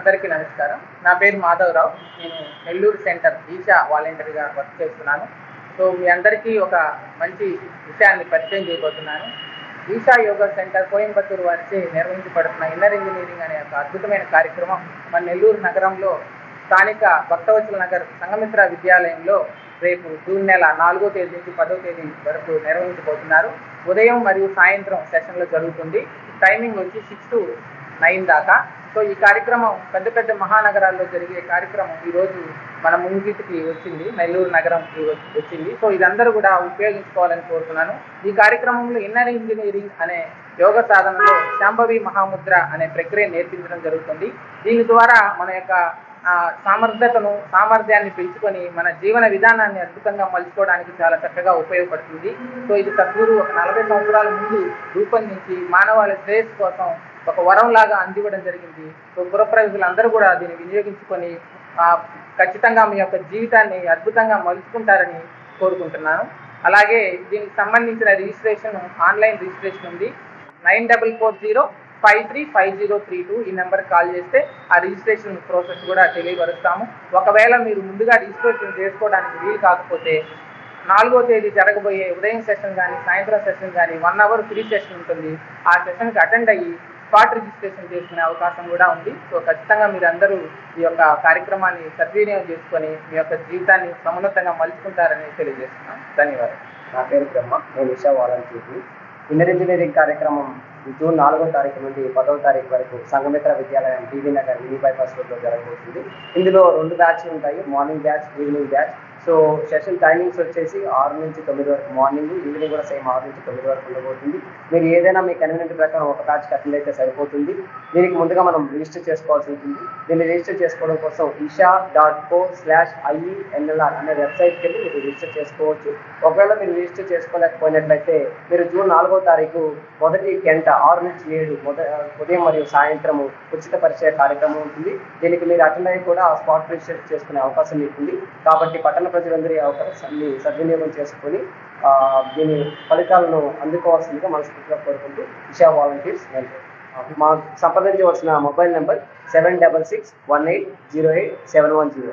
అందరికీ నమస్కారం. నా పేరు మాధవరావు. నేను నెల్లూరు సెంటర్ ఈషా వాలంటీర్గా వర్క్ చేస్తున్నాను. సో మీ అందరికీ ఒక మంచి విషయాన్ని పరిచయం చేయబోతున్నాను. ఈషా యోగా సెంటర్ కోయంబత్తూరు వారిచే నిర్వహించబడుతున్న ఇన్నర్ ఇంజనీరింగ్ అనే ఒక అద్భుతమైన కార్యక్రమం మన నెల్లూరు నగరంలో స్థానిక భక్తవత్సల నగర్ సంగమిత్ర విద్యాలయంలో రేపు జూన్ నెల నాలుగో తేదీ నుంచి పదో తేదీ వరకు నిర్వహించబోతున్నారు. ఉదయం మరియు సాయంత్రం సెషన్లో జరుగుతుంది. టైమింగ్ వచ్చి సిక్స్ టు నైన్ దాకా. సో ఈ కార్యక్రమం పెద్ద పెద్ద మహానగరాల్లో జరిగే కార్యక్రమం ఈరోజు మన ముంగిటికి వచ్చింది. నెల్లూరు నగరం వచ్చింది. సో ఇదందరూ కూడా ఉపయోగించుకోవాలని కోరుతున్నాను. ఈ కార్యక్రమంలో ఇన్నర్ ఇంజనీరింగ్ అనే యోగ సాధనలో శాంభవి మహాముద్ర అనే ప్రక్రియ నేర్పించడం జరుగుతుంది. దీని ద్వారా మన యొక్క సామర్థ్యతను సామర్థ్యాన్ని పెంచుకొని మన జీవన విధానాన్ని అద్భుతంగా మలుచుకోవడానికి చాలా చక్కగా ఉపయోగపడుతుంది. సో ఇది సద్గురు ఒక నలభై సంవత్సరాల ముందు రూపొందించి మానవాళి శ్రేయస్సు కోసం ఒక వరంలాగా అందివ్వడం జరిగింది. సో అందరూ కూడా దీన్ని వినియోగించుకొని ఖచ్చితంగా మీ యొక్క జీవితాన్ని అద్భుతంగా మలుచుకుంటారని కోరుకుంటున్నాను. అలాగే దీనికి సంబంధించిన రిజిస్ట్రేషన్ ఆన్లైన్ రిజిస్ట్రేషన్ ఉంది. Nine double four zero five three five zero three two ఈ నెంబర్ కాల్ చేస్తే ఆ రిజిస్ట్రేషన్ ప్రాసెస్ కూడా తెలియపరుస్తాము. ఒకవేళ మీరు ముందుగా రిజిస్ట్రేషన్ చేసుకోవడానికి వీలు కాకపోతే నాలుగో తేదీ జరగబోయే ఉదయం సెషన్ కానీ సాయంత్రం సెషన్ కానీ వన్ అవర్ ఫ్రీ సెషన్ ఉంటుంది. ఆ సెషన్కి అటెండ్ అయ్యి స్పాట్ రిజిస్ట్రేషన్ చేసుకునే అవకాశం కూడా ఉంది. సో ఖచ్చితంగా మీరందరూ ఈ యొక్క కార్యక్రమాన్ని సద్వినియోగం చేసుకొని మీ యొక్క జీవితాన్ని సమున్నతంగా మలుచుకుంటారని తెలియజేస్తున్నాం. ధన్యవాదాలు. నా పేరు బ్రహ్మ. నేను ఉషా వాలంటీర్ని. ఇన్నర్ ఇంజనీరింగ్ కార్యక్రమం జూన్ నాలుగో తారీఖు నుండి పదవ తారీఖు వరకు సంగమిత్ర విద్యాలయం టీవీ నగర్ మినీ బైపాస్ రోడ్లో జరగబోతుంది. ఇందులో రెండు బ్యాచ్లు ఉంటాయి. Morning batch evening batch so session timings వచ్చేసి ఆరు నుంచి తొమ్మిది వరకు మార్నింగ్ ఈవినింగ్ కూడా సేమ్ ఆరు నుంచి తొమ్మిది వరకు ఉండబోతుంది. మీరు ఏదైనా మీ కన్వీనియంట్ ప్రకారం ఒక బ్యాచ్కి అటెండ్ అయితే సరిపోతుంది. దీనికి ముందుగా మనం రిజిస్టర్ చేసుకోవాల్సి ఉంటుంది. దీన్ని రిజిస్టర్ చేసుకోవడం కోసం Isha dot co slash IENLR అనే వెబ్సైట్కి వెళ్ళి మీరు రిజిస్టర్ చేసుకోవచ్చు. ఒకవేళ మీరు రిజిస్టర్ చేసుకోలేకపోయినట్లయితే మీరు జూన్ నాలుగో తారీఖు మొదటి గంట ఆరు నుంచి ఏడు ఉదయం మరియు సాయంత్రము ఉచిత పరిచయ కార్యక్రమం ఉంటుంది. దీనికి మీరు అటెండ్ అయ్యి కూడా స్పాట్ రిజిస్టర్ చేసుకునే అవకాశం మీకు కాబట్టి పట్టణ ప్రజలందరూ ఈ అవకాశాన్ని సద్వినియోగం చేసుకొని ఆ, దీని ఫలితాలను అందుకోవాల్సిందిగా మనస్ఫూర్తిగా కోరుకుంటూ ఇషా వాలంటీర్స్ నెల్లూరు మా సంప్రదించవలసిన mobile number seven double six one eight zero eight seven one zero.